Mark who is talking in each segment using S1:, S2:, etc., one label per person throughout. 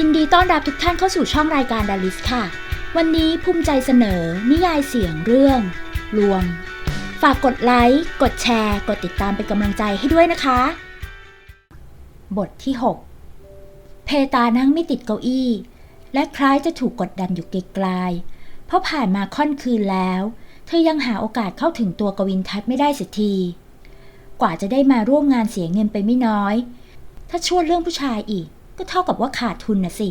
S1: ยินดีต้อนรับทุกท่านเข้าสู่ช่องรายการดาริสค่ะ วันนี้ภูมิใจเสนอ นิยายเสียงเรื่อง ลวง ฝากกดไลค์ กดแชร์ กดติดตามเป็นกำลังใจให้ด้วยนะคะ บทที่ 6 เพตานั่งไม่ติดเก้าอี้ และคล้ายจะถูกกดดันอยู่ไกลๆเพราะผ่านมาค่อนคืนแล้ว เธอยังหาโอกาสเข้าถึงตัวกวินทัศน์ไม่ได้เสียที กว่าจะได้มาร่วมงานเสียเงินไปไม่น้อย ถ้าชวนเรื่องผู้ชายอีก ก็เท่ากับว่าขาดทุนนะสิ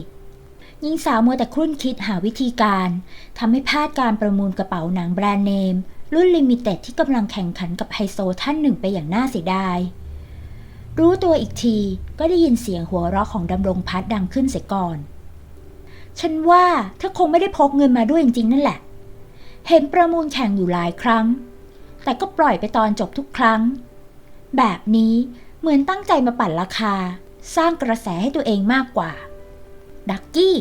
S1: หญิงสาวมัวแต่ครุ่นคิดหาวิธีการทำให้พลาดการประมูลกระเป๋าหนังแบรนด์เนม รุ่นลิมิเต็ดที่กำลังแข่งขันกับไฮโซท่านหนึ่งไปอย่างน่าเสียดาย รู้ตัวอีกทีก็ได้ยินเสียงหัวเราะของดำรงพัฒน์ดังขึ้นเสียก่อน ฉันว่าเธอคงไม่ได้พกเงินมาด้วยจริงๆนั่นแหละ เห็นประมูลแข่งอยู่หลายครั้ง แต่ก็ปล่อยไปตอนจบทุกครั้ง แบบนี้เหมือนตั้งใจมาปั่นราคา สร้างกระแสให้ตัวเองมากกว่า ดักกี้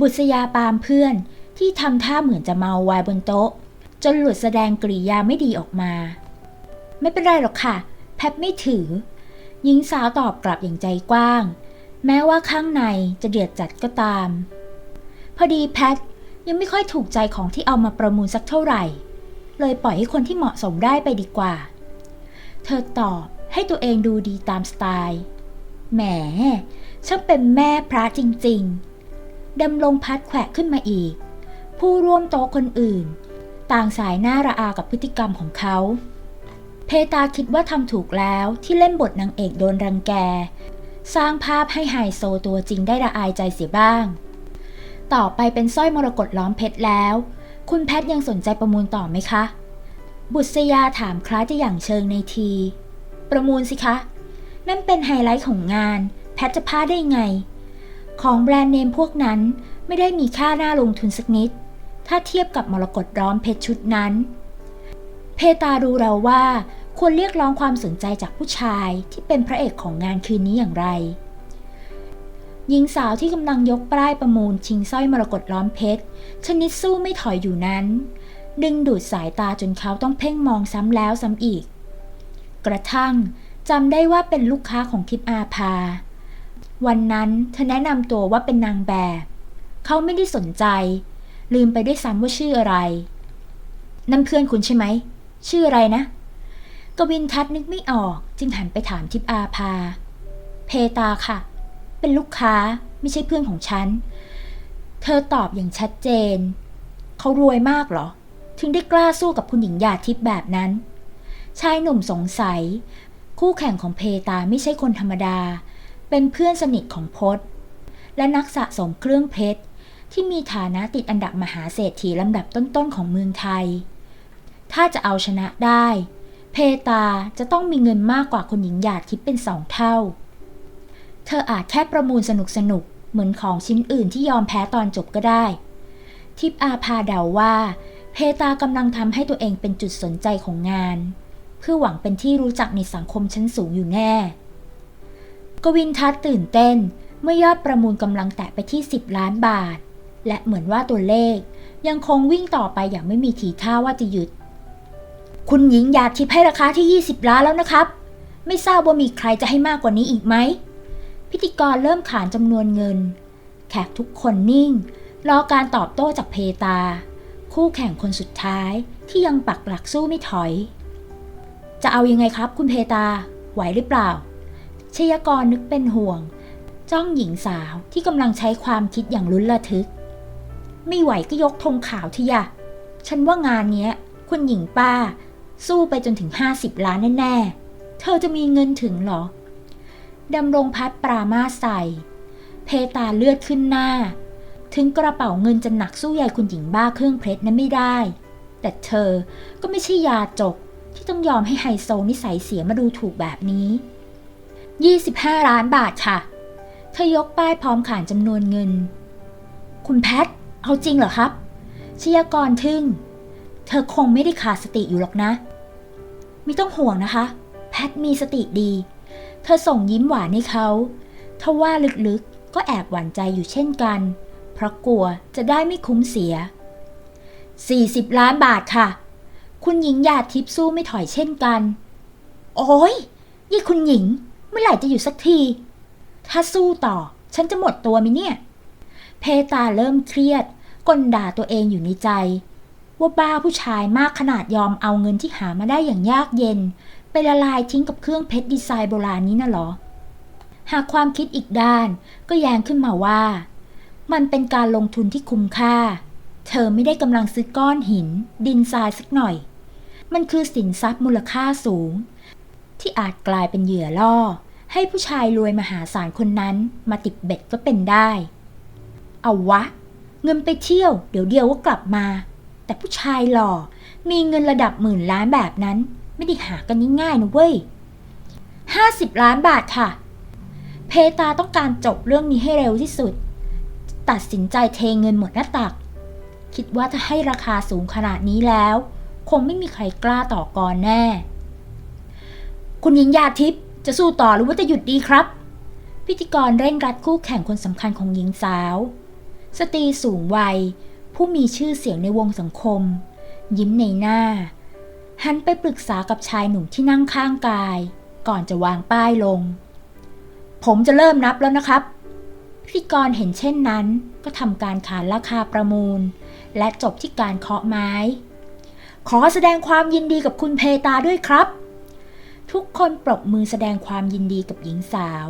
S1: บุษยาปามเพื่อนที่ทำท่าเหมือนจะเมาวายบนโต๊ะ จนหลุดแสดงกริยาไม่ดีออกมา ไม่เป็นไรหรอกค่ะ แพทไม่ถือ หญิงสาวตอบกลับอย่างใจกว้าง แม้ว่าข้างในจะเดือดจัดก็ตาม พอดีแพทยังไม่ค่อยถูกใจของที่เอามาประมูลสักเท่าไหร่ เลยปล่อยให้คนที่เหมาะสมได้ไปดีกว่า เธอตอบให้ตัวเองดูดีตามสไตล์ แหมช่างเป็นแม่พระจริงๆดำลงพัดแขวะขึ้นมาอีก ผู้ร่วมโต๊ะคนอื่น ต่างสายหน้าระอากับพฤติกรรมของเขา เพตาคิดว่าทำถูกแล้วที่เล่นบทนางเอกโดนรังแก สร้างภาพให้ไฮโซตัวจริงได้ละอายใจเสียบ้าง ต่อไปเป็นสร้อยมรกตล้อมเพชรแล้ว คุณแพทยังสนใจประมูลต่อไหมคะ บุษยาถามคล้ายจะอย่างเชิงในที ประมูลสิคะ นั่นเป็นไฮไลท์ของงาน แพทจะพลาดได้ไง ของแบรนด์เนมพวกนั้นไม่ได้มีค่าหน้าลงทุนสักนิด ถ้าเทียบกับมรกตร้อมเพชรชุดนั้น เพตารู้เราว่าควรเรียกร้องความสนใจจากผู้ชายที่เป็นพระเอกของงานคืนนี้อย่างไร หญิงสาวที่กำลังยกป้ายประมูลชิงสร้อยมรกตล้อมเพชร ชนิดสู้ไม่ถอยอยู่นั้น ดึงดูดสายตาจนเขาต้องเพ่งมองซ้ำแล้วซ้ำอีก กระทั่ง จำได้ว่าเป็นลูกค้าของทิพอาภา วันนั้นเธอแนะนำตัวว่าเป็นนางแบบ เขาไม่ได้สนใจ ลืมไปด้วยซ้ำว่าชื่ออะไร นั่นเพื่อนคุณใช่ไหม ชื่ออะไรนะ กวินทัศน์นึกไม่ออกจึงหันไปถามทิพอาภา เพตาค่ะ เป็นลูกค้าไม่ใช่เพื่อนของฉัน เธอตอบอย่างชัดเจน เขารวยมากเหรอ ถึงได้กล้าสู้กับคุณหญิงหยาทิพย์แบบนั้นชายหนุ่มสงสัย คู่แข่งของเพตาไม่ใช่คนธรรมดา เป็นเพื่อนสนิทของพศและนักสะสมเครื่องเพชร ที่มีฐานะติดอันดับมหาเศรษฐีลำดับต้นๆของเมืองไทย ถ้าจะเอาชนะได้ เพตาจะต้องมีเงินมากกว่าคนหญิงหยาดทิพเป็นสองเท่า เธออาจแค่ประมูลสนุกๆเหมือนของชิ้นอื่นที่ยอมแพ้ตอนจบก็ได้ ทิพอาภาเดาว่า เพตากำลังทำให้ตัวเองเป็นจุดสนใจของงาน อหวังเป็นที่รู้จักในสังคมชั้นสูงอยู่แน่ กวินทัศน์ตื่นเต้นเมื่อยอดประมูลกำลังแตะไปที่ 10 ล้านบาท และเหมือนว่าตัวเลข ยังคงวิ่งต่อไปอย่างไม่มีทีท่าว่าจะหยุด คุณหญิงอยากทิพย์ให้ราคาที่ 20 ล้านแล้วนะครับ ไม่ทราบว่ามีใครจะให้มากกว่านี้อีกไหม พิธีกรเริ่มขานจำนวนเงิน แขกทุกคนนิ่ง รอการตอบโต้จากเพตา คู่แข่งคนสุดท้ายที่ยังปักหลักสู้ไม่ถอย จะเอายังไงครับคุณเพตา ไหวหรือเปล่า ชยากรนึกเป็นห่วง จ้องหญิงสาวที่กำลังใช้ความคิดอย่างลุ้นระทึก ไม่ไหวก็ยกธงขาวทียะ ฉันว่างานเนี้ย คุณหญิงป้า สู้ไปจนถึง 50 ล้านแน่ๆ เธอจะมีเงินถึงหรอ ดำรงพัดปรามาใส่ เพตาเลือดขึ้นหน้า ถึงกระเป๋าเงินจะหนักสู้ใหญ่คุณหญิงบ้าเครื่องเพชรนั้นไม่ได้ แต่เธอก็ไม่ใช่ยาจก ที่ต้องยอมให้ไฮโซนิสัยเสียมาดูถูกแบบนี้ 25 ล้านบาทค่ะ เธอยกป้ายพร้อมขานจำนวนเงิน คุณแพท เอาจริงเหรอครับชยากรทึ่ง เธอคงไม่ได้ขาดสติอยู่หรอกนะ ไม่ต้องห่วงนะคะ แพทมีสติดี เธอส่งยิ้มหวานให้เขาทว่าลึกๆก็แอบหวั่นใจอยู่เช่นกัน เพราะกลัวจะได้ไม่คุ้มเสีย 40 ล้านบาทค่ะ คุณหญิงหยาดทิพย์สู้ไม่ถอยเช่นกัน โอ้ยยี่คุณหญิง เมื่อไหร่จะอยู่สักที ถ้าสู้ต่อ ฉันจะหมดตัวไหมเนี่ย เพตาเริ่มเครียดกลด่าตัวเองอยู่ในใจ ว่าบ้าผู้ชายมากขนาดยอมเอาเงินที่หามาได้อย่างยากเย็น ไปละลายทิ้งกับเครื่องเพชรดีไซน์โบราณนี้น่ะเหรอ หากความคิดอีกด้านก็แย้งขึ้นมาว่า มันเป็นการลงทุนที่คุ้มค่า เธอไม่ได้กำลังซื้อก้อนหิน ดินทรายสักหน่อย มันคือสินทรัพย์มูลค่าสูง ที่อาจกลายเป็นเหยื่อล่อ ให้ผู้ชายรวยมหาศาลคนนั้นมาติดเบ็ดก็เป็นได้ เอาวะ เงินไปเที่ยวเดี๋ยวเดียวก็กลับมา แต่ผู้ชายหล่อมีเงินระดับหมื่นล้านแบบนั้น ไม่ได้หากันง่ายๆนะเว้ยห้าสิบล้านบาทค่ะ เพตาต้องการจบเรื่องนี้ให้เร็วที่สุด ตัดสินใจเทเงินหมดหน้าตัก คิดว่าถ้าให้ราคาสูงขนาดนี้แล้ว คงไม่มีใครกล้าต่อกรแน่ คุณหญิงยาทิพย์จะสู้ต่อหรือว่าจะหยุดดีครับ พิธีกรเร่งรัดคู่แข่งคนสำคัญของหญิงสาว สตรีสูงวัย ผู้มีชื่อเสียงในวงสังคม ยิ้มในหน้า หันไปปรึกษากับชายหนุ่มที่นั่งข้างกาย ก่อนจะวางป้ายลง ผมจะเริ่มนับแล้วนะครับพิธีกรเห็นเช่นนั้นก็ทำการขานราคาประมูล และจบที่การเคาะไม้ ขอแสดงความยินดีกับคุณเพตาด้วยครับ ทุกคนปรบมือแสดงความยินดีกับหญิงสาว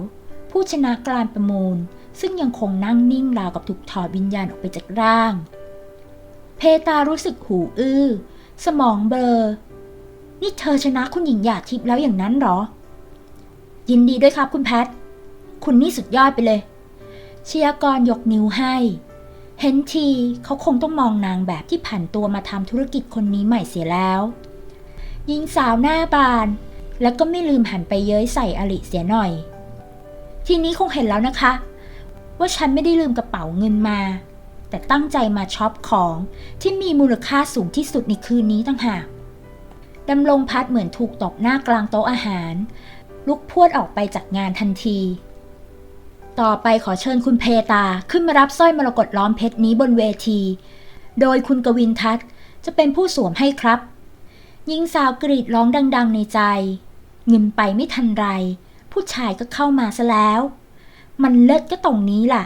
S1: ผู้ชนะการประมูล ซึ่งยังคงนั่งนิ่งราวกับถูกถอดวิญญาณออกไปจากร่าง เพตารู้สึกหูอื้อ สมองเบลอ นี่เธอชนะคุณหญิงหยาดทิพย์แล้วอย่างนั้นหรอ ยินดีด้วยครับคุณแพท คุณนี่สุดยอดไปเลย เชียร์กรยกนิ้วให้ เห็นทีเขาคงต้องมองนางแบบที่ผันตัวมาทำธุรกิจคนนี้ใหม่เสียแล้วหญิงสาวหน้าบาน แล้วก็ไม่ลืมหันไปเย้ยใส่อลิเสียหน่อย ทีนี้คงเห็นแล้วนะคะ ว่าฉันไม่ได้ลืมกระเป๋าเงินมา แต่ตั้งใจมาช็อปของที่มีมูลค่าสูงที่สุดในคืนนี้ต่างหากดำรงพัดเหมือนถูกตบหน้ากลางโต๊ะอาหาร ลุกพรวดออกไปจากงานทันที ต่อไปขอเชิญคุณเพตาขึ้นมารับสร้อยมรกตล้อมเพชรนี้บนเวที โดยคุณกวินทัศน์จะเป็นผู้สวมให้ครับหญิงสาวกรีดร้องดัง ๆ ในใจ เงินไปไม่ทันไร ผู้ชายก็เข้ามาซะแล้ว มันเลิศก็ตรงนี้ล่ะ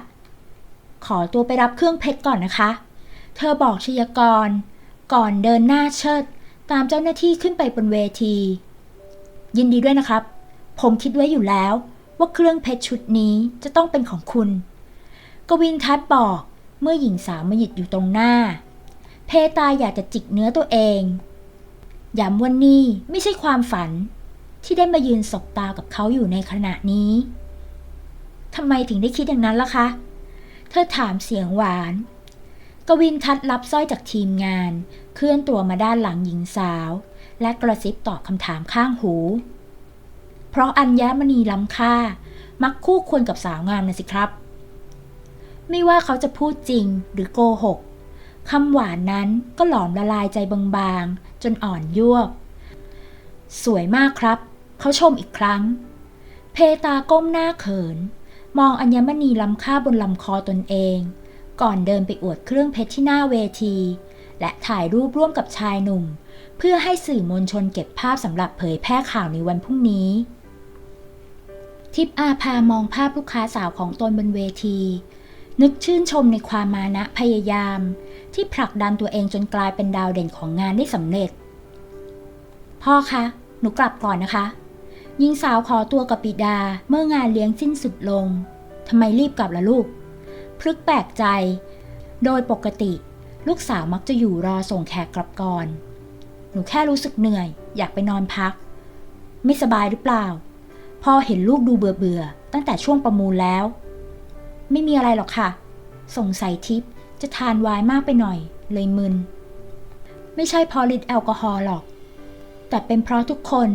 S1: ขอตัวไปรับเครื่องเพชรก่อนนะคะ เธอบอกชยากร ก่อนเดินหน้าเชิด ตามเจ้าหน้าที่ขึ้นไปบนเวที ยินดีด้วยนะครับ ผมคิดไว้อยู่แล้ว ว่าเครื่องเพชรชุดนี้จะต้องเป็นของคุณ กวินทัศน์บอกเมื่อหญิงสาวมาหยุดอยู่ตรงหน้า เพตาอยากจะจิกเนื้อตัวเองย้ำว่านี่ไม่ใช่ความฝัน ที่ได้มายืนสบตากับเขาอยู่ในขณะนี้ทำไมถึงได้คิดอย่างนั้นล่ะคะ เธอถามเสียงหวาน กวินทัศน์รับสร้อยจากทีมงาน เคลื่อนตัวมาด้านหลังหญิงสาว และกระซิบตอบคำถามข้างหู เพราะอัญญมณีล้ำค่า มักคู่ควรกับสาวงามนะสิครับ ไม่ว่าเขาจะพูดจริงหรือโกหกคำหวานนั้นก็หลอมละลายใจบางๆ จนอ่อนยวบสวยมากครับ เขาชมอีกครั้ง เพตาก้มหน้าเขิน มองอัญมณีล้ำค่าบนลำคอตนเอง ก่อนเดินไปอวดเครื่องเพชรที่หน้าเวที และถ่ายรูปร่วมกับชายหนุ่ม เพื่อให้สื่อมวลชนเก็บภาพสำหรับเผยแพร่ข่าวในวันพรุ่งนี้ ทิพอาภามองภาพลูกค้าสาวของตนบนเวที นึกชื่นชมในความมานะพยายาม ที่ผลักดันตัวเองจนกลายเป็นดาวเด่นของงานได้สำเร็จ พ่อคะ หนูกลับก่อนนะคะหญิงสาวขอตัวกับปิดาเมื่องานเลี้ยงสิ้นสุดลงทำไมรีบกลับล่ะลูก พลึกแปลกใจ โดยปกติ ลูกสาวมักจะอยู่รอส่งแขกกลับก่อน หนูแค่รู้สึกเหนื่อย อยากไปนอนพัก ไม่สบายหรือเปล่า พ่อเห็นลูกดูเบื่อเบื่อๆตั้งแต่ช่วงประมูลแล้ว ไม่มีอะไรหรอกค่ะ สงสัยทิพย์จะทานวน์มากไปหน่อย เลยมึน ไม่ใช่เพอฤทธิ์แอลกอฮอล์หรอก แต่เป็นเพราะทุกคน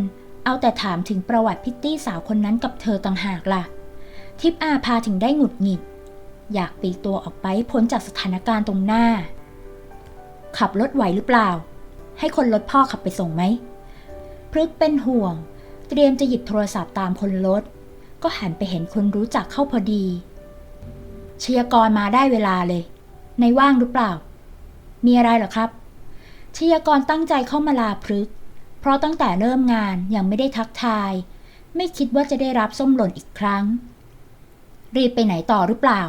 S1: เอาแต่ถามถึงประวัติพิตตี้สาวคนนั้นกับเธอต่างหากล่ะ ทิพย์อาพาถึงได้หงุดหงิด อยากปีกตัวออกไปพ้นจากสถานการณ์ตรงหน้า ขับรถไหวหรือเปล่า ให้คนรถพ่อขับไปส่งไหมพรึกเป็นห่วง เตรียมจะหยิบโทรศัพท์ตามคนรถ ก็หันไปเห็นคนรู้จักเข้าพอดีชยกรมาได้เวลาเลย ในว่างหรือเปล่า มีอะไรเหรอครับชยกรตั้งใจเข้ามาลาพฤกเพราะตั้งแต่เริ่มงานยังไม่ได้ทักทาย ไม่คิดว่าจะได้รับส้มหล่นอีกครั้ง รีบไปไหนต่อหรือเปล่า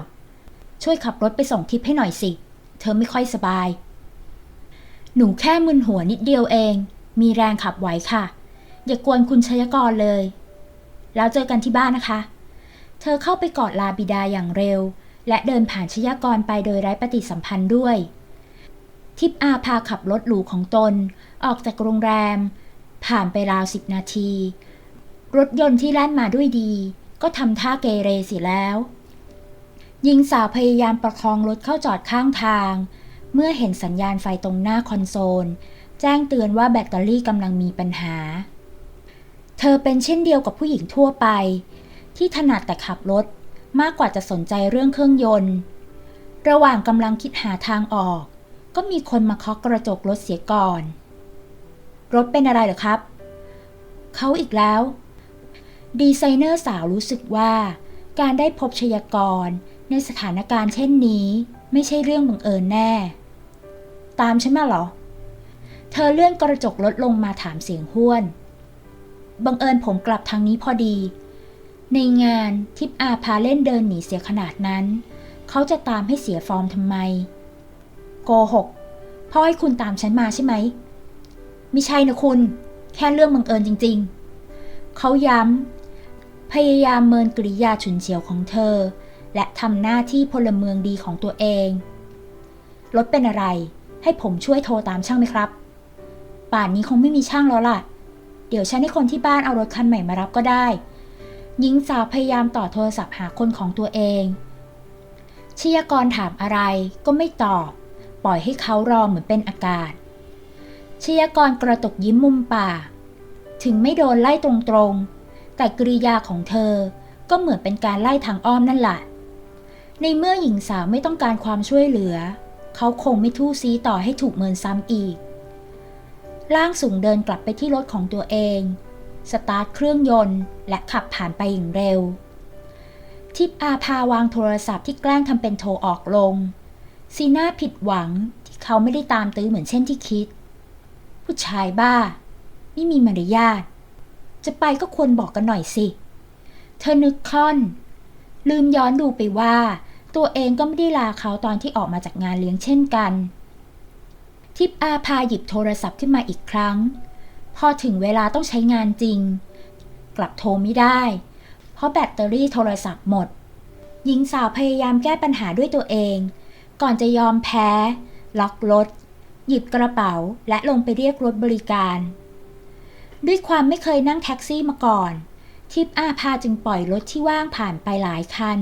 S1: ช่วยขับรถไปส่งทิพให้หน่อยสิ เธอไม่ค่อยสบาย หนูแค่มึนหัวนิดเดียวเอง มีแรงขับไหวค่ะ อย่ากวนคุณชยกรเลย แล้วเจอกันที่บ้านนะคะ เธอเข้าไปกอดลาบิดาอย่างเร็ว และเดินผ่านชยกรไปโดยไร้ปฏิสัมพันธ์ด้วย ทิพอาพาขับรถหรูของตน ออกจากโรงแรม ผ่านไปราวสิบนาที รถยนต์ที่แล่นมาด้วยดี ก็ทำท่าเกเรเสียแล้วหญิงสาวพยายามประคองรถเข้าจอดข้างทาง เมื่อเห็นสัญญาณไฟตรงหน้าคอนโซล แจ้งเตือนว่าแบตเตอรี่กำลังมีปัญหา เธอเป็นเช่นเดียวกับผู้หญิงทั่วไป ที่ถนัดแต่ขับรถมากกว่าจะสนใจเรื่องเครื่องยนต์ ระหว่างกำลังคิดหาทางออก ก็มีคนมาเคาะกระจกรถเสียก่อน รถเป็นอะไรหรอครับ เขาอีกแล้ว ดีไซเนอร์สาวรู้สึกว่า การได้พบชยากรในสถานการณ์เช่นนี้ ไม่ใช่เรื่องบังเอิญแน่ ตามฉันมาเหรอ เธอเลื่อนกระจกรถลงมาถามเสียงห้วน บังเอิญผมกลับทางนี้พอดี ในงานทิปอาพาเล่นเดินหนีเสียขนาดนั้น เขาจะตามให้เสียฟอร์มทำไม โกหกพ่อให้คุณตามฉันมาใช่ไหม ไม่ใช่นะคุณ แค่เรื่องบังเอิญจริง ๆ เขาย้ำ พยายามเมินกริยาฉุนเฉียวของเธอ และทำหน้าที่พลเมืองดีของตัวเองรถเป็นอะไร ให้ผมช่วยโทรตามช่างไหมครับ ป่านนี้คงไม่มีช่างแล้วล่ะ เดี๋ยวฉันให้คนที่บ้านเอารถคันใหม่มารับก็ได้ หญิงสาวพยายามต่อโทรศัพท์หาคนของตัวเองชยากรถามอะไรก็ไม่ตอบ ปล่อยให้เขารอเหมือนเป็นอากาศชยากรกระตกยิ้มมุมปากถึงไม่โดนไล่ตรงๆ แต่กริยาของเธอก็เหมือนเป็นการไล่ทางอ้อมนั่นแหละ ในเมื่อหญิงสาวไม่ต้องการความช่วยเหลือ เขาคงไม่ทู่ซีต่อให้ถูกเมินซ้ำอีก ร่างสูงเดินกลับไปที่รถของตัวเอง สตาร์ทเครื่องยนต์และขับผ่านไปอย่างเร็ว ทิปอาพาวางโทรศัพท์ที่แกล้งทำเป็นโทรออกลง ซีน่าผิดหวังที่เขาไม่ได้ตามตื้อเหมือนเช่นที่คิด ผู้ชายบ้า ไม่มีมารยาท จะไปก็ควรบอกกันหน่อยสิ เธอนึกค่อน ลืมย้อนดูไปว่า ตัวเองก็ไม่ได้ลาเขาตอนที่ออกมาจากงานเลี้ยงเช่นกัน ทิปอาพาหยิบโทรศัพท์ขึ้นมาอีกครั้ง พอถึงเวลาต้องใช้งานจริง กลับโทรไม่ได้ เพราะแบตเตอรี่โทรศัพท์หมด หญิงสาวพยายามแก้ปัญหาด้วยตัวเอง ก่อนจะยอมแพ้ ล็อกรถ หยิบกระเป๋าและลงไปเรียกรถบริการ ด้วยความไม่เคยนั่งแท็กซี่มาก่อน ทิปอาพาจึงปล่อยรถที่ว่างผ่านไปหลายคัน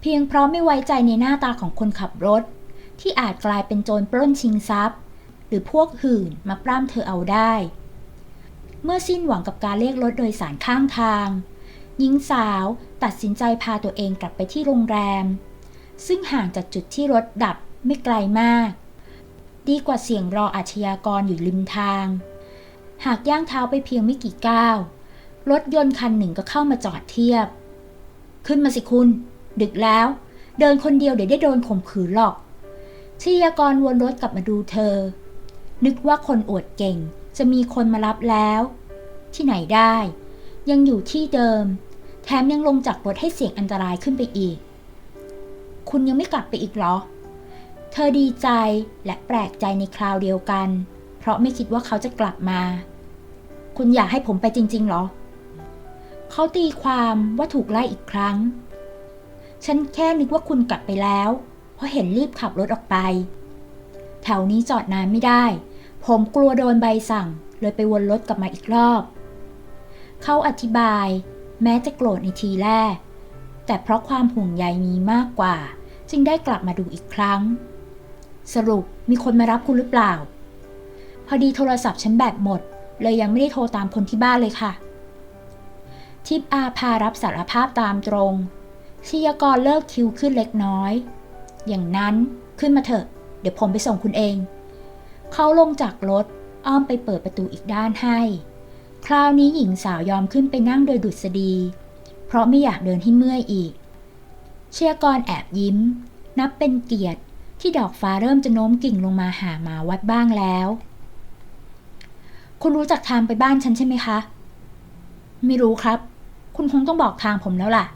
S1: เพียงเพราะไม่ไว้ใจในหน้าตาของคนขับรถ ที่อาจกลายเป็นโจรปล้นชิงทรัพย์ รือพวกหื่นมาปล้ำเธอเอาได้ เมื่อสิ้นหวังกับการเรียกรถโดยสารข้างทาง หญิงสาวตัดสินใจพาตัวเองกลับไปที่โรงแรม ซึ่งห่างจากจุดที่รถดับไม่ไกลมาก ดีกว่าเสี่ยงรออาชญากรอยู่ริมทาง หากย่างเท้าไปเพียงไม่กี่ก้าวรถยนต์คันหนึ่งก็เข้ามาจอดเทียบ ขึ้นมาสิคุณ ดึกแล้ว เดินคนเดียวเดี๋ยวได้โดนข่มขืนหรอกชยากรวนรถกลับมาดูเธอ นึกว่าคนอวดเก่ง จะมีคนมารับแล้ว ที่ไหนได้ ยังอยู่ที่เดิม แถมยังลงจากรถให้เสี่ยงอันตรายขึ้นไปอีก คุณยังไม่กลับไปอีกเหรอ เธอดีใจและแปลกใจในคราวเดียวกัน เพราะไม่คิดว่าเขาจะกลับมา คุณอยากให้ผมไปจริง ๆ เหรอ เขาตีความว่าถูกไล่อีกครั้ง ฉันแค่นึกว่าคุณกลับไปแล้ว เพราะเห็นรีบขับรถออกไปแถวนี้จอดนานไม่ได้ ผมกลัวโดนใบสั่ง เลยไปวนรถกลับมาอีกรอบ เขาอธิบายแม้จะโกรธในทีแรก แต่เพราะความห่วงใยมีมากกว่า จึงได้กลับมาดูอีกครั้ง สรุปมีคนมารับคุณหรือเปล่า พอดีโทรศัพท์ฉันแบตหมด เลยยังไม่ได้โทรตามคนที่บ้านเลยค่ะ ทิปอาพารับสารภาพตามตรงชิยกรเลิกคิวขึ้นเล็กน้อย อย่างนั้นขึ้นมาเถอะ เดี๋ยวผมไปส่งคุณเอง เขาลงจากรถอ้อมไปเปิดประตูอีกด้านให้ คราวนี้หญิงสาวยอมขึ้นไปนั่งโดยดุษฎี เพราะไม่อยากเดินให้เมื่อยอีก เชียกรแอบยิ้ม นับเป็นเกียรติที่ดอกฟ้าเริ่มจะโน้มกิ่งลงมาหาหมาวัดบ้างแล้ว คุณรู้จักทางไปบ้านฉันใช่ไหมคะ ไม่รู้ครับ คุณคงต้องบอกทางผมแล้วล่ะ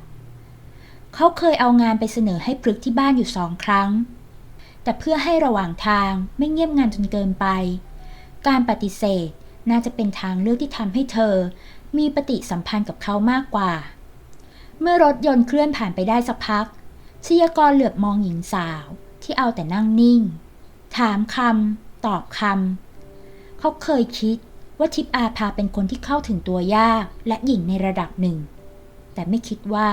S1: เขาเคยเอางานไปเสนอให้พฤกที่บ้านอยู่สองครั้ง แต่เพื่อให้ระหว่างทางไม่เงียบงานจนเกินไป การปฏิเสธน่าจะเป็นทางเลือกที่ทำให้เธอ มีปฏิสัมพันธ์กับเขามากกว่า เมื่อรถยนต์เคลื่อนผ่านไปได้สักพักชยากรเหลือบมองหญิงสาวที่เอาแต่นั่งนิ่ง ถามคำตอบคำเขาเคยคิดว่าทิพอาภาเป็นคนที่เข้าถึงตัวยากและหญิงในระดับหนึ่ง แต่ไม่คิดว่า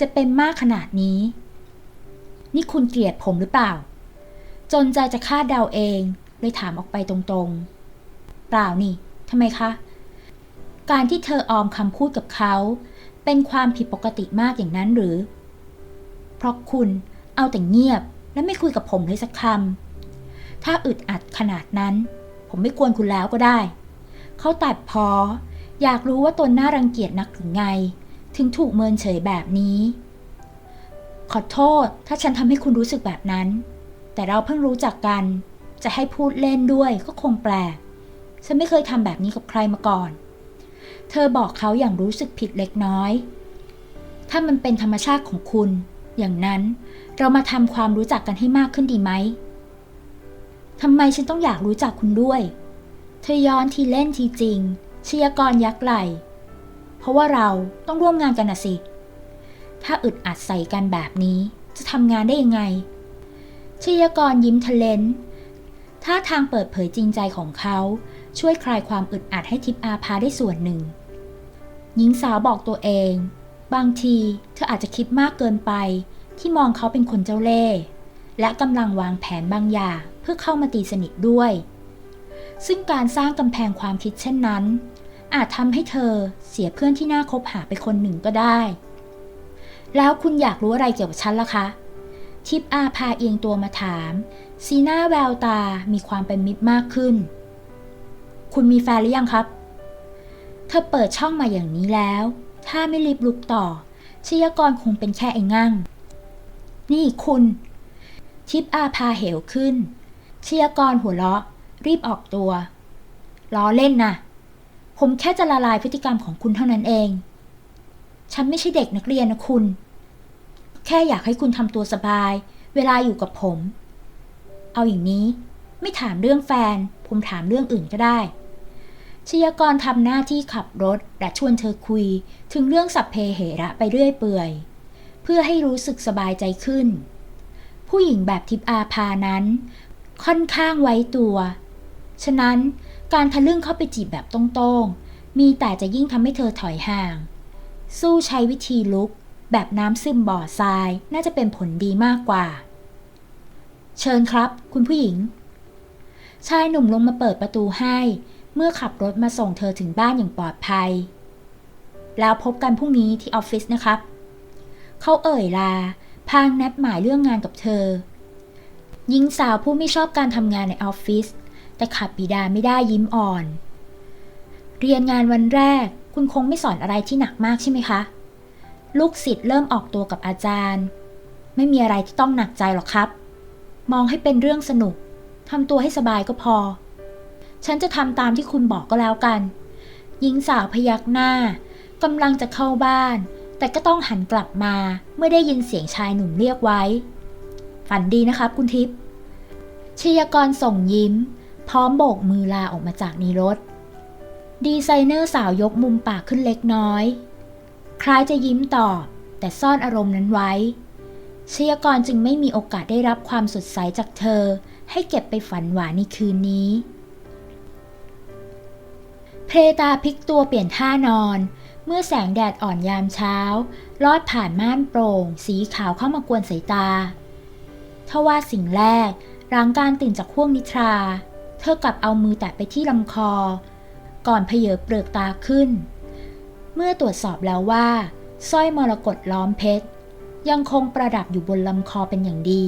S1: จะเป็นมากขนาดนี้ นี่คุณเกลียดผมหรือเปล่า จนใจจะคาดเดาเองเลยถามออกไปตรงๆ เปล่านี่ทำไมคะ การที่เธอออมคำพูดกับเขา เป็นความผิดปกติมากอย่างนั้นหรือ เพราะคุณเอาแต่เงียบและไม่คุยกับผมเลยสักคำ ถ้าอึดอัดขนาดนั้น ผมไม่กวนคุณแล้วก็ได้ เขาตัดพอ อยากรู้ว่าตนน่ารังเกียจนักหรือไง ถึงถูกเมินเฉยแบบนี้ ขอโทษถ้าฉันทำให้คุณรู้สึกแบบนั้น แต่เราเพิ่งรู้จักกัน จะให้พูดเล่นด้วยก็คงแปลก ฉันไม่เคยทำแบบนี้กับใครมาก่อน เธอบอกเขาอย่างรู้สึกผิดเล็กน้อย ถ้ามันเป็นธรรมชาติของคุณ อย่างนั้นเรามาทำความรู้จักกันให้มากขึ้นดีไหมทำไมฉันต้องอยากรู้จักคุณด้วย เธอย้อนทีเล่นทีจริงชยากรยักไหล เพราะว่าเราต้องร่วมงานกันนะสิ ถ้าอึดอัดใส่กันแบบนี้จะทำงานได้ยังไง ชยกรยิ้มทะเลนท่าทางเปิดเผยจริงใจของเขาช่วยคลายความอึดอัดให้ทิพอาภาได้ส่วนหนึ่ง หญิงสาวบอกตัวเอง บางทีเธออาจจะคิดมากเกินไป ที่มองเขาเป็นคนเจ้าเล่ห์และกำลังวางแผนบางอย่างเพื่อเข้ามาตีสนิทด้วย ซึ่งการสร้างกำแพงความคิดเช่นนั้น อาจทำให้เธอเสียเพื่อนที่น่าคบหาไปคนหนึ่งก็ได้ แล้วคุณอยากรู้อะไรเกี่ยวกับฉันล่ะคะ ทิปอาพาเอียงตัวมาถาม สีหน้าแววตามีความเป็นมิตรมากขึ้น คุณมีแฟนหรือยังครับ เธอเปิดช่องมาอย่างนี้แล้ว ถ้าไม่รีบลุกต่อ ชยากรคงเป็นแค่ไอ้งั่ง นี่คุณ ทิปอาพาเหวขึ้น ชยากรหัวเราะ รีบออกตัว ล้อเล่นนะผมแค่จะละลายพฤติกรรมของคุณเท่านั้นเอง ฉันไม่ใช่เด็กนักเรียนนะคุณ แค่อยากให้คุณทำตัวสบาย เวลาอยู่กับผม เอาอย่างนี้ ไม่ถามเรื่องแฟน ผมถามเรื่องอื่นก็ได้ชยากรทำหน้าที่ขับรถและชวนเธอคุย ถึงเรื่องสัพเพเหระไปเรื่อยเปื่อย เพื่อให้รู้สึกสบายใจขึ้น ผู้หญิงแบบทิพอาภานั้น ค่อนข้างไว้ตัว ฉะนั้นการทะลึ่งเข้าไปจีบแบบตรงๆ มีแต่จะยิ่งทำให้เธอถอยห่าง สู้ใช้วิธีลุก แบบน้ำซึมบ่อทรายน่าจะเป็นผลดีมากกว่า เชิญครับ คุณผู้หญิง ชายหนุ่มลงมาเปิดประตูให้ เมื่อขับรถมาส่งเธอถึงบ้านอย่างปลอดภัย แล้วพบกันพรุ่งนี้ที่ออฟฟิศนะครับ เขาเอ่ยลา พางนัดหมายเรื่องงานกับเธอหญิงสาวผู้ไม่ชอบการทำงานในออฟฟิศแต่ขับปีดาไม่ได้ยิ้มอ่อน เรียนงานวันแรก คุณคงไม่สอนอะไรที่หนักมากใช่ไหมคะ ลูกศิษย์เริ่มออกตัวกับอาจารย์ ไม่มีอะไรที่ต้องหนักใจหรอกครับ มองให้เป็นเรื่องสนุกทำตัวให้สบายก็พอ ฉันจะทำตามที่คุณบอกก็แล้วกัน หญิงสาวพยักหน้ากำลังจะเข้าบ้าน แต่ก็ต้องหันกลับมาเมื่อได้ยินเสียงชายหนุ่มเรียกไว้ ฝันดีนะครับคุณทิพย์ชยากรส่งยิ้ม พร้อมโบกมือลาออกมาจากในรถ ดีไซเนอร์สาวยกมุมปากขึ้นเล็กน้อย คล้ายจะยิ้มตอบ แต่ซ่อนอารมณ์นั้นไว้ชยากรจึงไม่มีโอกาสได้รับความสดใสจากเธอ ให้เก็บไปฝันหวานในคืนนี้ เพรตาพลิกตัวเปลี่ยนท่านอน เมื่อแสงแดดอ่อนยามเช้า ลอดผ่านม่านโปร่ง สีขาวเข้ามากวนสายตาทว่าสิ่งแรกหลังการตื่นจากห่วงนิทรา เธอกลับเอามือแตะไปที่ลำคอ ก่อนเพเยอเปลือกตาขึ้น เมื่อตรวจสอบแล้วว่าสร้อยมรกตล้อมเพชร ยังคงประดับอยู่บนลำคอเป็นอย่างดี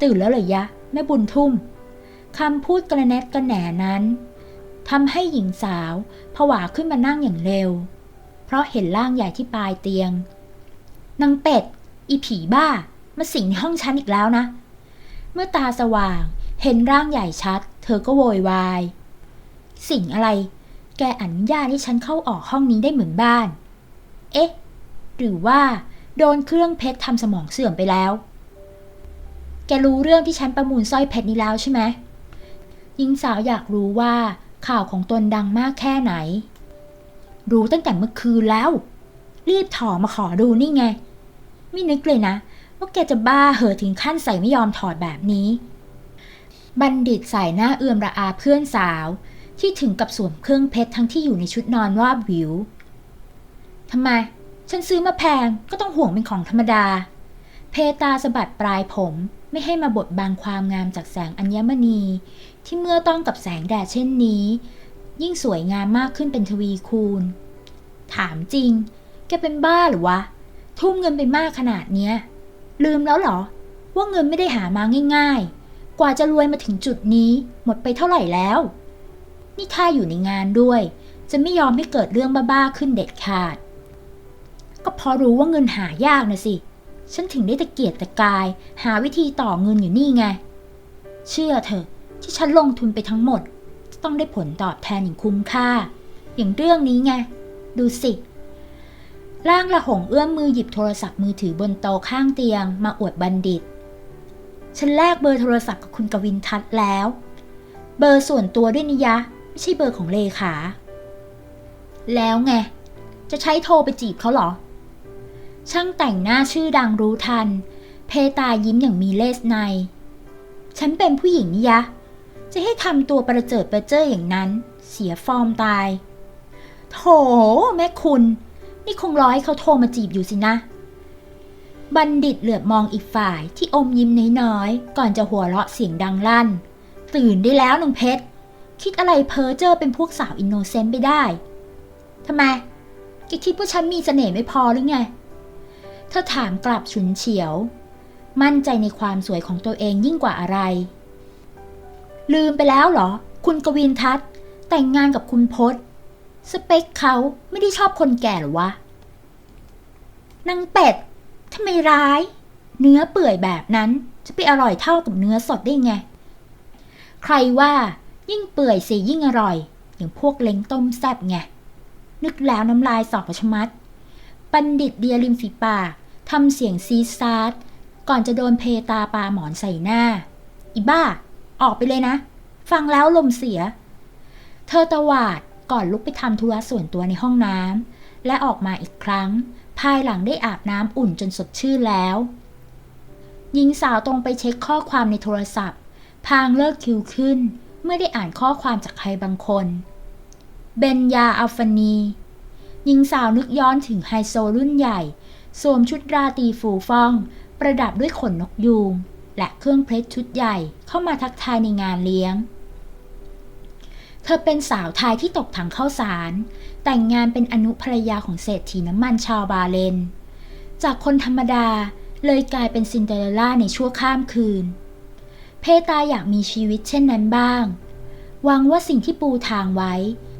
S1: ตื่นแล้วเหรอยะแม่บุญทุ่มคำพูดกระแนดกระแหนนั้นทำให้หญิงสาวผวาขึ้นมานั่งอย่างเร็ว เพราะเห็นร่างใหญ่ที่ปลายเตียงนางเป็ด อีผีบ้า มาสิงในห้องฉันอีกแล้วนะ เมื่อตาสว่างเห็นร่างใหญ่ชัด เธอก็โวยวาย สิ่งอะไร แกอนุญาตให้ฉันเข้าออกห้องนี้ได้เหมือนบ้าน เอ๊ะ หรือว่าโดนเครื่องเพชรทำสมองเสื่อมไปแล้ว แกรู้เรื่องที่ฉันประมูลสร้อยเพชรนี้แล้วใช่ไหมหญิงสาวอยากรู้ว่าข่าวของตนดังมากแค่ไหน รู้ตั้งแต่เมื่อคืนแล้ว รีบถอมาขอดูนี่ไง ไม่นึกเลยนะ ว่าแกจะบ้าเหอถึงขั้นใส่ไม่ยอมถอดแบบนี้ บัณฑิตใส่หน้าเอื่อมระอาเพื่อนสาว ที่ถึงกับสวมเครื่องเพชรทั้งที่อยู่ในชุดนอนว่าบวิวทำไม ฉันซื้อมาแพงก็ต้องห่วงเป็นของธรรมดา เพตาสะบัดปลายผมไม่ให้มาบดบังความงามจากแสงอัญมณี ที่เมื่อต้องกับแสงแดดเช่นนี้ ยิ่งสวยงามมากขึ้นเป็นทวีคูณ ถามจริง แกเป็นบ้าหรือวะ ทุ่มเงินไปมากขนาดเนี้ย ลืมแล้วเหรอ ว่าเงินไม่ได้หามาง่าย ๆ กว่าจะรวยมาถึงจุดนี้ หมดไปเท่าไหร่แล้ว นี่ถ้าอยู่ในงานด้วย จะไม่ยอมให้เกิดเรื่องบ้าๆขึ้นเด็ดขาด ก็เพราะรู้ว่าเงินหายากนะสิ ฉันถึงได้ตะเกียกตะกาย หาวิธีต่อเงินอยู่นี่ไง เชื่อเถอะที่ฉันลงทุนไปทั้งหมด จะต้องได้ผลตอบแทนอย่างคุ้มค่า อย่างเรื่องนี้ไง ดูสิร่างละหงเอื้อมมือหยิบโทรศัพท์มือถือบนโต๊ะข้างเตียง มาอวดบัณฑิต ฉันแลกเบอร์โทรศัพท์กับคุณกวินทัศน์แล้ว เบอร์ส่วนตัวด้วยนิยะ ไม่ใช่เบอร์ของเลขา แล้วไง จะใช้โทรไปจีบเขาเหรอ ช่างแต่งหน้าชื่อดังรู้ทัน เพตายิ้มอย่างมีเลสใน ฉันเป็นผู้หญิงนิยะ จะให้ทำตัวประเจิดประเจ้ออย่างนั้น เสียฟอร์มตาย โถแม่คุณ นี่คงรอให้เขาโทรมาจีบอยู่สินะบัณฑิตเหลือบมองอีกฝ่ายที่อมยิ้มน้อยๆ ก่อนจะหัวเราะเสียงดังลั่น ตื่นได้แล้วนางเพชร คิดอะไรเพ้อเจ้อเป็นพวกสาวอินโนเซนต์ไปได้ทำไมแกคิดว่าฉันมีเสน่ห์ไม่พอหรือไง เธอถามกลับฉุนเฉียว มั่นใจในความสวยของตัวเองยิ่งกว่าอะไร ลืมไปแล้วเหรอ คุณกวินทัศน์แต่งงานกับคุณพศสเปคเขาไม่ได้ชอบคนแก่หรอวะนางเป็ดทำไมร้าย เนื้อเปื่อยแบบนั้นจะไปอร่อยเท่ากับเนื้อสดได้ไง ใครว่า ยิ่งเปื่อยสิยิ่งอร่อย อย่างพวกเล้งต้มแซ่บไง นึกแล้วน้ำลายสอบประชมัด บัณฑิตเดียริมฝีปากทำเสียงซีซาร์ดก่อนจะโดนเพตาปาหมอนใส่หน้า อีบ้า ออกไปเลยนะ ฟังแล้วลมเสีย เธอตวาดก่อนลุกไปทำธุระส่วนตัวในห้องน้ำและออกมาอีกครั้ง ภายหลังได้อาบน้ำอุ่นจนสดชื่นแล้ว หญิงสาวตรงไปเช็คข้อความในโทรศัพท์ พางเลิกคิวขึ้น เมื่อได้อ่านข้อความจากใครบางคน เบนยาอัลฟานีหญิงสาวนึกย้อนถึงไฮโซรุ่นใหญ่ สวมชุดราตรีฟูฟ่อง ประดับด้วยขนนกยูง และเครื่องเพชรชุดใหญ่เข้ามาทักทายในงานเลี้ยง เธอเป็นสาวไทยที่ตกถังข้าวสาร แต่งงานเป็นอนุภรรยาของเศรษฐีน้ำมันชาวบาเลน จากคนธรรมดาเลยกลายเป็นซินเดอเรลล่าในชั่วข้ามคืน เพตาอยากมีชีวิตเช่นนั้นบ้าง หวังว่าสิ่งที่ปูทางไว้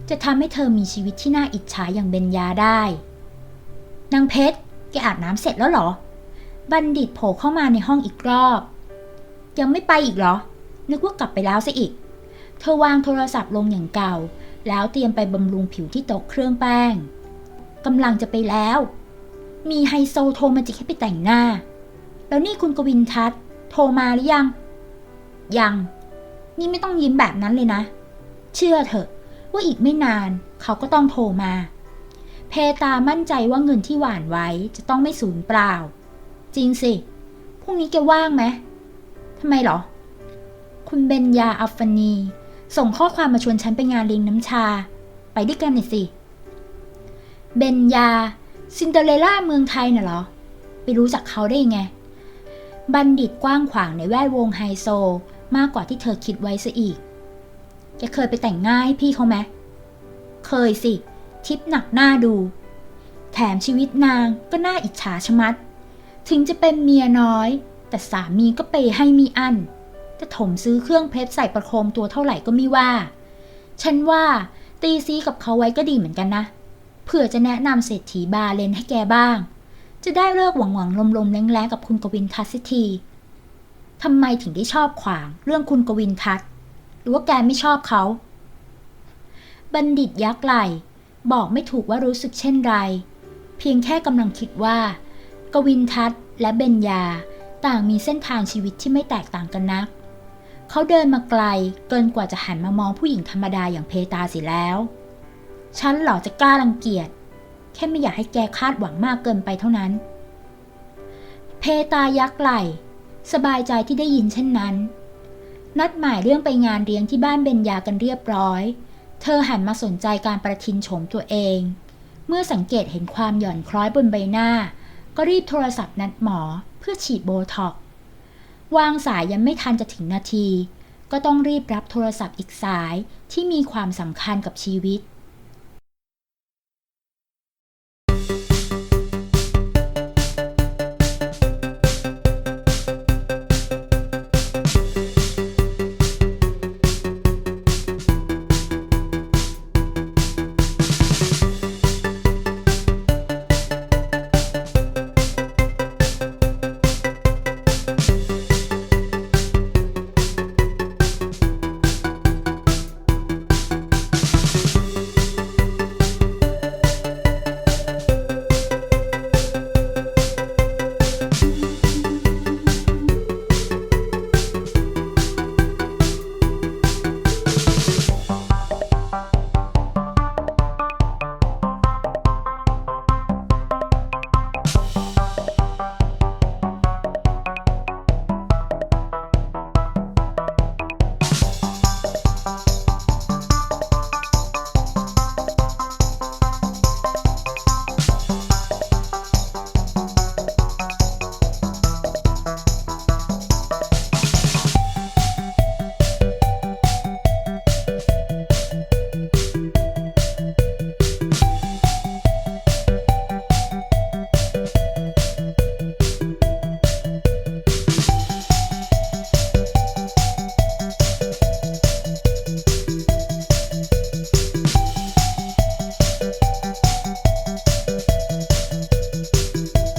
S1: จะทำให้เธอมีชีวิตที่น่าอิจฉาอย่างเบญญาได้ นางเพชร แกอาบน้ำเสร็จแล้วหรอ บัณฑิตโผล่เข้ามาในห้องอีกรอบ ยังไม่ไปอีกเหรอ นึกว่ากลับไปแล้วซะอีก เธอวางโทรศัพท์ลงอย่างเก่า แล้วเตรียมไปบำรุงผิวที่โต๊ะเครื่องแป้งกำลังจะไปแล้ว มีไฮโซโทรมาจิกให้ไปแต่งหน้า แล้วนี่คุณกวินทัศน์โทรมาหรือยัง ยัง นี่ไม่ต้องยิ้มแบบนั้นเลยนะ เชื่อเถอะ ว่าอีกไม่นานเขาก็ต้องโทรมา เพตามั่นใจว่าเงินที่หวานไว้จะต้องไม่สูญเปล่า จริงสิ พรุ่งนี้แกว่างไหมทำไมเหรอ คุณเบญญาอัฟฟานี ส่งข้อความมาชวนฉันไปงานเลี้ยงน้ำชา ไปด้วยกันหน่อยสิ เบญญา ซินเดอเรลล่าเมืองไทยน่ะเหรอ ไปรู้จักเขาได้ยังไงบัณฑิตกว้างขวางในแวดวงไฮโซ มากกว่าที่เธอคิดไว้ซะอีก แกเคยไปแต่งหน้าให้พี่เขาไหม เคยสิ ทิปหนักหน้าดู แถมชีวิตนางก็น่าอิจฉาชะมัด ถึงจะเป็นเมียน้อย แต่สามีก็เปย์ให้มีอันจะถมซื้อเครื่องเพชรใส่ประโคมตัวเท่าไหร่ก็ไม่ว่า ฉันว่าตีซีกับเขาไว้ก็ดีเหมือนกันนะ เผื่อจะแนะนำเศรษฐีบาเลนให้แกบ้าง จะได้เลิกหวังหวังลมๆแรงๆกับคุณกวินทัศน์สิที ทำไมถึงได้ชอบขวางเรื่องคุณกวินทัศน์หรือว่าแกไม่ชอบเขา บัณฑิตยักไหลบอกไม่ถูกว่ารู้สึกเช่นไร เพียงแค่กำลังคิดว่า กวินทัศน์และเบญญาต่างมีเส้นทางชีวิตที่ไม่แตกต่างกันนัก เขาเดินมาไกลเกินกว่าจะหันมามองผู้หญิงธรรมดาอย่างเพตาสิแล้ว ฉันเหรอจะกล้ารังเกียจ แค่ไม่อยากให้แกคาดหวังมากเกินไปเท่านั้น เพตายักไหล สบายใจที่ได้ยินเช่นนั้น นัดหมายเรื่องไปงานเลี้ยงที่บ้านเบญญากันเรียบร้อย เธอหันมาสนใจการประทินโฉมตัวเอง เมื่อสังเกตเห็นความหย่อนคล้อยบนใบหน้า ก็รีบโทรศัพท์นัดหมอเพื่อฉีดโบท็อกวางสายยังไม่ทันจะถึงนาที ก็ต้องรีบรับโทรศัพท์อีกสายที่มีความสำคัญกับชีวิต